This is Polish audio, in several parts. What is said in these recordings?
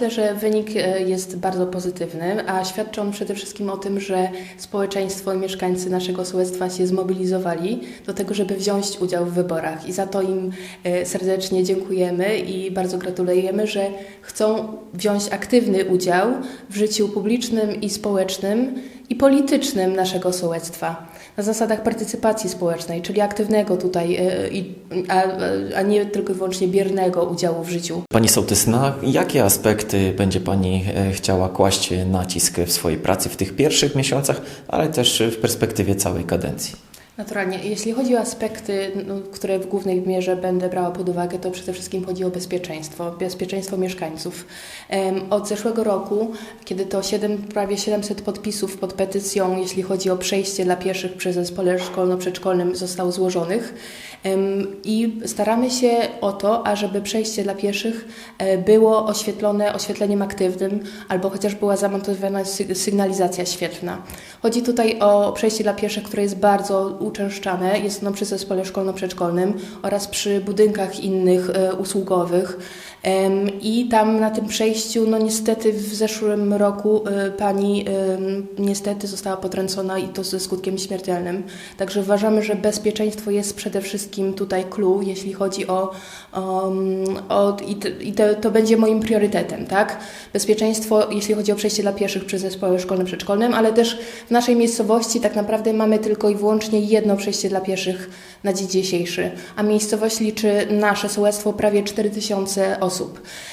myślę, że wynik e, jest bardzo pozytywny, a świadczy on przede wszystkim o tym, że społeczeństwo i mieszkańcy naszego sołectwa się zmobilizowali do tego, żeby wziąć udział w wyborach. I za to im e, serdecznie dziękujemy i bardzo gratulujemy, że chcą wziąć aktywny udział w życiu publicznym i społecznym i politycznym naszego sołectwa. Na zasadach partycypacji społecznej, czyli aktywnego tutaj, e, a, a nie tylko i wyłącznie biernego udziału w życiu. Pani sołtys, na jakie aspekty będzie Pani e, chciała kłaść nacisk w swojej pracy w tych pierwszych miesiącach, ale też w perspektywie całej kadencji? Naturalnie. Jeśli chodzi o aspekty, no, które w głównej mierze będę brała pod uwagę, to przede wszystkim chodzi o bezpieczeństwo, bezpieczeństwo mieszkańców. Od zeszłego roku, kiedy to 7, prawie 700 podpisów pod petycją, jeśli chodzi o przejście dla pieszych przez zespole szkolno-przedszkolnym zostało złożonych i staramy się o to, ażeby przejście dla pieszych e, było oświetlone oświetleniem aktywnym albo chociaż była zamontowana sy- sygnalizacja świetlna. Chodzi tutaj o przejście dla pieszych, które jest bardzo uczęszczane. Jest ono przy zespole szkolno-przedszkolnym oraz przy budynkach innych e, usługowych. I tam na tym przejściu, no niestety w zeszłym roku e, pani niestety została potrącona i to ze skutkiem śmiertelnym. Także uważamy, że bezpieczeństwo jest przede wszystkim tutaj clue, jeśli chodzi o, o, o i, i to będzie moim priorytetem, tak? Bezpieczeństwo, jeśli chodzi o przejście dla pieszych przy zespole szkolnym przedszkolnym, ale też w naszej miejscowości tak naprawdę mamy tylko i wyłącznie jedno przejście dla pieszych na dzień dzisiejszy, a miejscowość liczy nasze sołectwo prawie 4000 osób.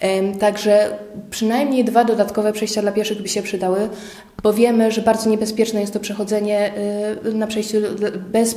Em, Także przynajmniej dwa dodatkowe przejścia dla pieszych by się przydały, bo wiemy, że bardzo niebezpieczne jest to przechodzenie y, na przejściu bez,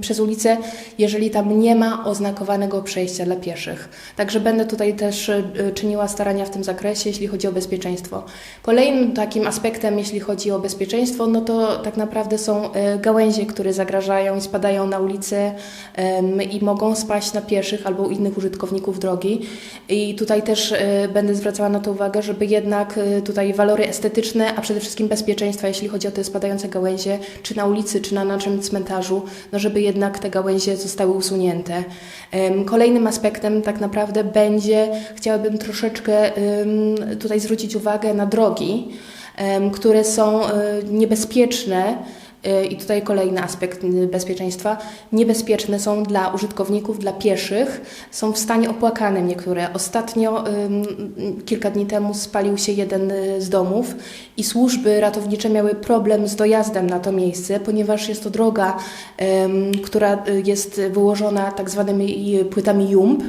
przez ulicę, jeżeli tam nie ma oznakowanego przejścia dla pieszych. Także będę tutaj też y, czyniła starania w tym zakresie, jeśli chodzi o bezpieczeństwo. Kolejnym takim aspektem, jeśli chodzi o bezpieczeństwo, no to tak naprawdę są y, gałęzie, które zagrażają i spadają na ulicę i mogą spaść na pieszych albo innych użytkowników drogi. I tutaj też y, będę zwracała na to uwagę, żeby jednak tutaj walory estetyczne, a przede wszystkim bezpieczeństwa, jeśli chodzi o te spadające gałęzie, czy na ulicy, czy na naszym cmentarzu, no żeby jednak te gałęzie zostały usunięte. Kolejnym aspektem tak naprawdę będzie, chciałabym troszeczkę tutaj zwrócić uwagę na drogi, które są e, niebezpieczne. E, I tutaj kolejny aspekt y, bezpieczeństwa. Niebezpieczne są dla użytkowników, dla pieszych. Są w stanie opłakanym niektóre. Ostatnio, kilka dni temu, spalił się jeden y, z domów i służby ratownicze miały problem z dojazdem na to miejsce, ponieważ jest to droga, która y, jest wyłożona tak zwanymi y, płytami jump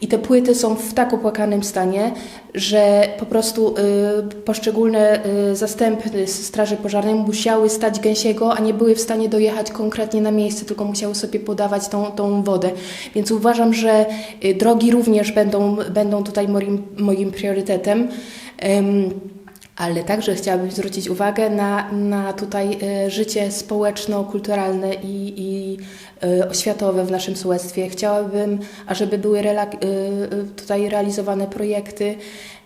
i te płyty są w tak opłakanym stanie, że po prostu y, poszczególne y, zastępy Straży Pożarnej musiały stać gęsiego, a nie były w stanie dojechać konkretnie na miejsce, tylko musiały sobie podawać tą, tą wodę. Więc uważam, że y, drogi również będą, będą tutaj moim, moim priorytetem. Ale także chciałabym zwrócić uwagę na, na tutaj e, życie społeczno-kulturalne i, i oświatowe w naszym sołectwie. Chciałabym, ażeby były e, e, tutaj realizowane projekty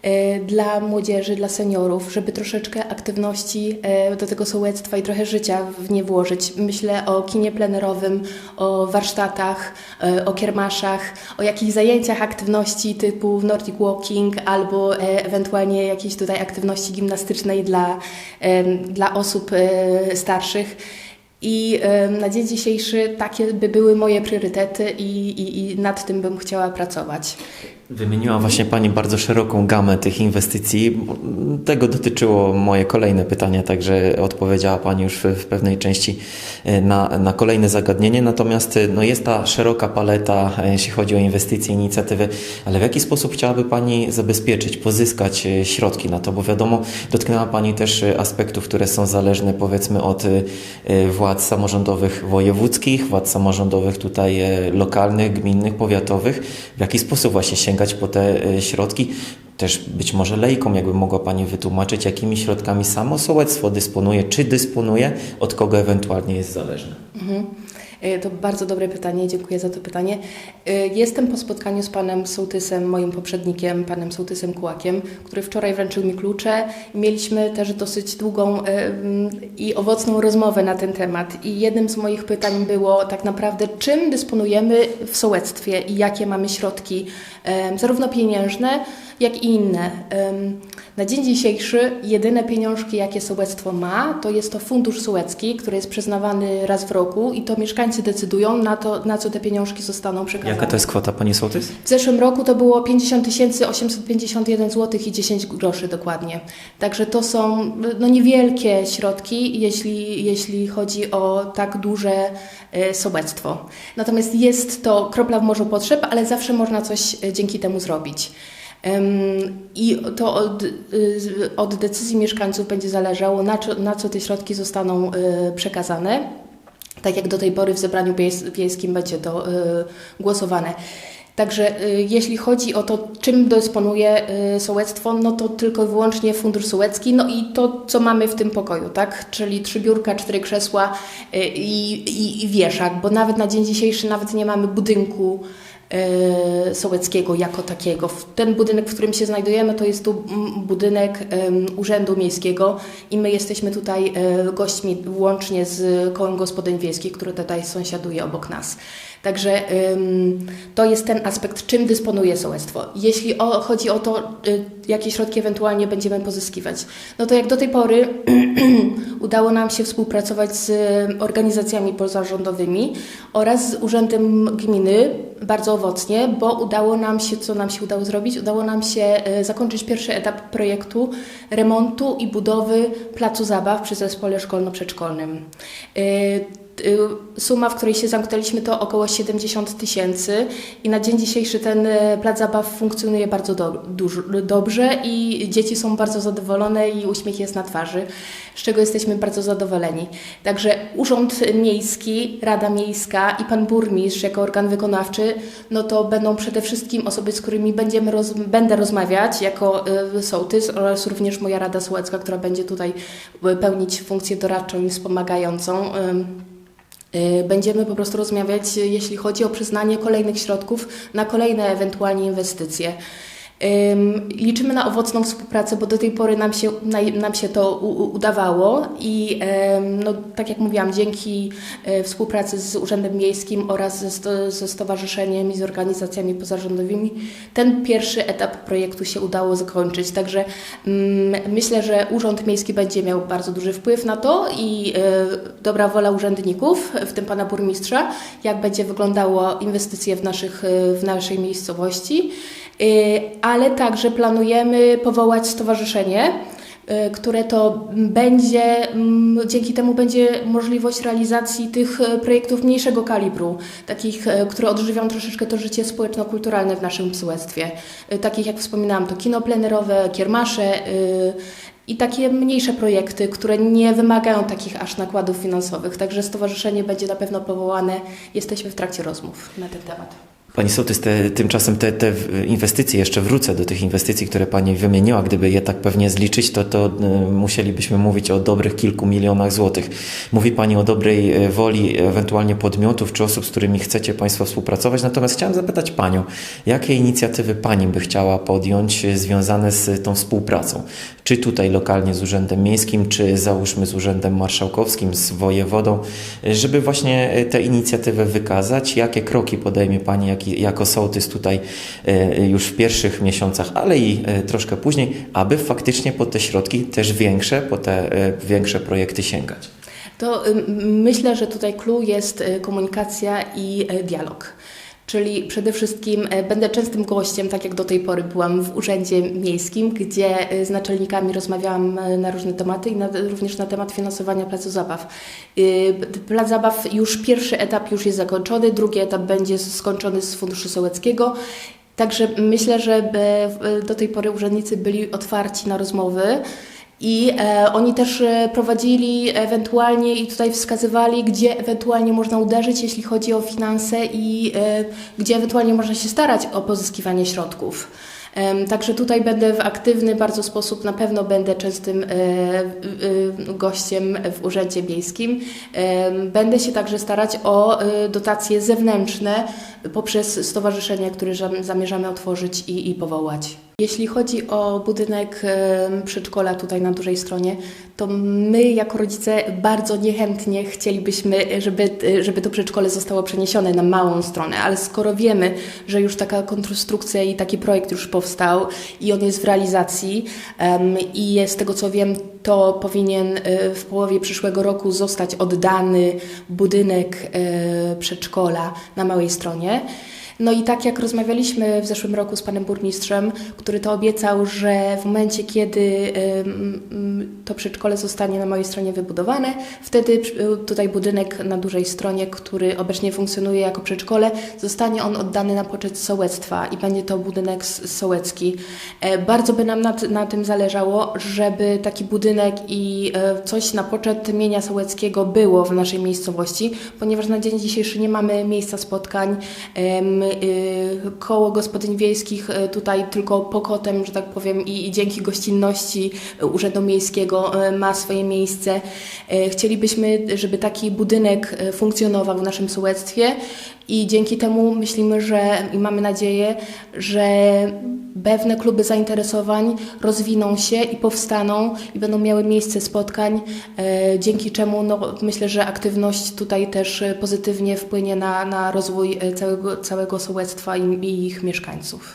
e, dla młodzieży, dla seniorów, żeby troszeczkę aktywności e, do tego sołectwa i trochę życia w nie włożyć. Myślę o kinie plenerowym, o warsztatach, e, o kiermaszach, o jakichś zajęciach aktywności typu Nordic Walking albo e, ewentualnie jakiejś tutaj aktywności gimnastycznej dla, dla osób e, starszych. I na dzień dzisiejszy takie by były moje priorytety i, i, i nad tym bym chciała pracować. Wymieniła właśnie Pani bardzo szeroką gamę tych inwestycji. Tego dotyczyło moje kolejne pytanie, także odpowiedziała Pani już w, pewnej części e, na, na kolejne zagadnienie. Natomiast e, no, jest ta szeroka paleta, e, jeśli chodzi o inwestycje, inicjatywy, ale w jaki sposób chciałaby Pani zabezpieczyć, pozyskać środki na to? Bo wiadomo, dotknęła Pani też aspektów, które są zależne powiedzmy od władz samorządowych wojewódzkich, władz samorządowych tutaj lokalnych, gminnych, powiatowych. W jaki sposób właśnie sięgać po te e, środki? Też być może lejkom, jakby mogła Pani wytłumaczyć, jakimi środkami samo sołectwo dysponuje, czy dysponuje, od kogo ewentualnie jest zależne. Mhm. E, To bardzo dobre pytanie, dziękuję za to pytanie. E, Jestem po spotkaniu z panem Sołtysem, moim poprzednikiem, panem Sołtysem Kułakiem, który wczoraj wręczył mi klucze. Mieliśmy też dosyć długą i owocną rozmowę na ten temat. I jednym z moich pytań było tak naprawdę, czym dysponujemy w sołectwie i jakie mamy środki, zarówno pieniężne, jak i inne. Na dzień dzisiejszy jedyne pieniążki, jakie sołectwo ma, to jest to fundusz sołecki, który jest przyznawany raz w roku i to mieszkańcy decydują na to, na co te pieniążki zostaną przekazane. Jaka to jest kwota, pani sołtys? W zeszłym roku to było 50 851 zł i 10 groszy dokładnie. Także to są no, niewielkie środki, jeśli, jeśli chodzi o tak duże e, sołectwo. Natomiast jest to kropla w morzu potrzeb, ale zawsze można coś e, dzięki temu zrobić. I to od, y, od decyzji mieszkańców będzie zależało, na co, na co te środki zostaną y, przekazane. Tak jak do tej pory w zebraniu wiejs- wiejskim będzie to y, głosowane. Także y, jeśli chodzi o to, czym dysponuje sołectwo, no to tylko i wyłącznie fundusz sołecki, no i to, co mamy w tym pokoju, tak? Czyli trzy biurka, cztery krzesła i, i, i wieszak, bo nawet na dzień dzisiejszy nawet nie mamy budynku sołeckiego jako takiego. Ten budynek, w którym się znajdujemy, to jest tu mm, budynek Urzędu Miejskiego i my jesteśmy tutaj e, gośćmi łącznie z kołem gospodyń wiejskich, które tutaj sąsiaduje obok nas. Także to jest ten aspekt, czym dysponuje sołectwo. Jeśli o, chodzi o to, y, jakie środki ewentualnie będziemy pozyskiwać, no to jak do tej pory udało nam się współpracować z organizacjami pozarządowymi oraz z Urzędem Gminy bardzo owocnie, bo udało nam się, co nam się udało zrobić? Udało nam się e, zakończyć pierwszy etap projektu remontu i budowy placu zabaw przy zespole szkolno-przedszkolnym. E, Suma, w której się zamknęliśmy, to około 70 tysięcy i na dzień dzisiejszy ten e, plac zabaw funkcjonuje bardzo do, dobrze i dzieci są bardzo zadowolone i uśmiech jest na twarzy, z czego jesteśmy bardzo zadowoleni. Także Urząd Miejski, Rada Miejska i Pan Burmistrz jako organ wykonawczy, no to będą przede wszystkim osoby, z którymi będziemy roz, będę rozmawiać jako y, sołtys oraz również moja Rada Sołecka, która będzie tutaj y, pełnić funkcję doradczą i wspomagającą. Y, Będziemy po prostu rozmawiać, y, jeśli chodzi o przyznanie kolejnych środków na kolejne ewentualnie inwestycje. Ym, Liczymy na owocną współpracę, bo do tej pory nam się, nam się to udawało i no, tak jak mówiłam, dzięki e, współpracy z Urzędem Miejskim oraz ze, sto, ze stowarzyszeniem i z organizacjami pozarządowymi ten pierwszy etap projektu się udało zakończyć. Także myślę, że Urząd Miejski będzie miał bardzo duży wpływ na to i e, dobra wola urzędników, w tym pana burmistrza, jak będzie wyglądało inwestycje w, naszych, e, w naszej miejscowości. Y, ale także planujemy powołać stowarzyszenie, y, które to będzie, mm, dzięki temu będzie możliwość realizacji tych y, projektów mniejszego kalibru, takich, które odżywią troszeczkę to życie społeczno-kulturalne w naszym sołectwie. Takich jak wspominałam, to kino plenerowe, kiermasze i takie mniejsze projekty, które nie wymagają takich aż nakładów finansowych. Także stowarzyszenie będzie na pewno powołane. Jesteśmy w trakcie rozmów na ten temat. Pani sołtys, te, tymczasem te, te inwestycje, jeszcze wrócę do tych inwestycji, które Pani wymieniła, gdyby je tak pewnie zliczyć, to, to y, musielibyśmy mówić o dobrych kilku milionach złotych. Mówi Pani o dobrej y, woli ewentualnie podmiotów czy osób, z którymi chcecie Państwo współpracować, natomiast chciałem zapytać Panią, jakie inicjatywy Pani by chciała podjąć y, związane z tą współpracą? Czy tutaj lokalnie z Urzędem Miejskim, czy załóżmy z Urzędem Marszałkowskim, z wojewodą, żeby właśnie tę inicjatywę wykazać, jakie kroki podejmie Pani jak, jako sołtys tutaj y, już w pierwszych miesiącach, ale i y, troszkę później, aby faktycznie po te środki też większe, po te y, większe projekty sięgać. To myślę, że tutaj clue jest komunikacja i dialog. Czyli przede wszystkim y, będę częstym gościem, tak jak do tej pory byłam w Urzędzie Miejskim, gdzie y, z naczelnikami rozmawiałam y, na różne tematy i na, również na temat finansowania placu zabaw. Plac zabaw już pierwszy etap już jest zakończony, drugi etap będzie skończony z Funduszu Sołeckiego. Także myślę, że e, do tej pory urzędnicy byli otwarci na rozmowy. I e, oni też e, prowadzili ewentualnie i tutaj wskazywali, gdzie ewentualnie można uderzyć, jeśli chodzi o finanse i e, gdzie ewentualnie można się starać o pozyskiwanie środków. Także tutaj będę w aktywny bardzo sposób, na pewno będę częstym e, e, gościem w Urzędzie Miejskim. Będę się także starać o dotacje zewnętrzne poprzez stowarzyszenia, które zam- zamierzamy otworzyć i, i powołać. Jeśli chodzi o budynek przedszkola tutaj na dużej stronie, to my jako rodzice bardzo niechętnie chcielibyśmy, żeby, żeby to przedszkole zostało przeniesione na małą stronę, ale skoro wiemy, że już taka konstrukcja i taki projekt już powstał i on jest w realizacji em, i jest z tego co wiem, to powinien e, w połowie przyszłego roku zostać oddany budynek e, przedszkola na małej stronie. No i tak jak rozmawialiśmy w zeszłym roku z panem burmistrzem, który to obiecał, że w momencie, kiedy to przedszkole zostanie na mojej stronie wybudowane, wtedy przy- tutaj budynek na dużej stronie, który obecnie funkcjonuje jako przedszkole, zostanie on oddany na poczet sołectwa i będzie to budynek sołecki. E, Bardzo by nam na, na tym zależało, żeby taki budynek i e, coś na poczet mienia sołeckiego było w naszej miejscowości, ponieważ na dzień dzisiejszy nie mamy miejsca spotkań. Y, Koło gospodyń wiejskich y, tutaj tylko pokotem, że tak powiem, i, i dzięki gościnności Urzędu Miejskiego y, ma swoje miejsce. Chcielibyśmy, żeby taki budynek funkcjonował w naszym sołectwie i dzięki temu myślimy, że i mamy nadzieję, że pewne kluby zainteresowań rozwiną się i powstaną i będą miały miejsce spotkań, e, dzięki czemu no, myślę, że aktywność tutaj też pozytywnie wpłynie na, na rozwój e, całego, całego sołectwa i, i ich mieszkańców.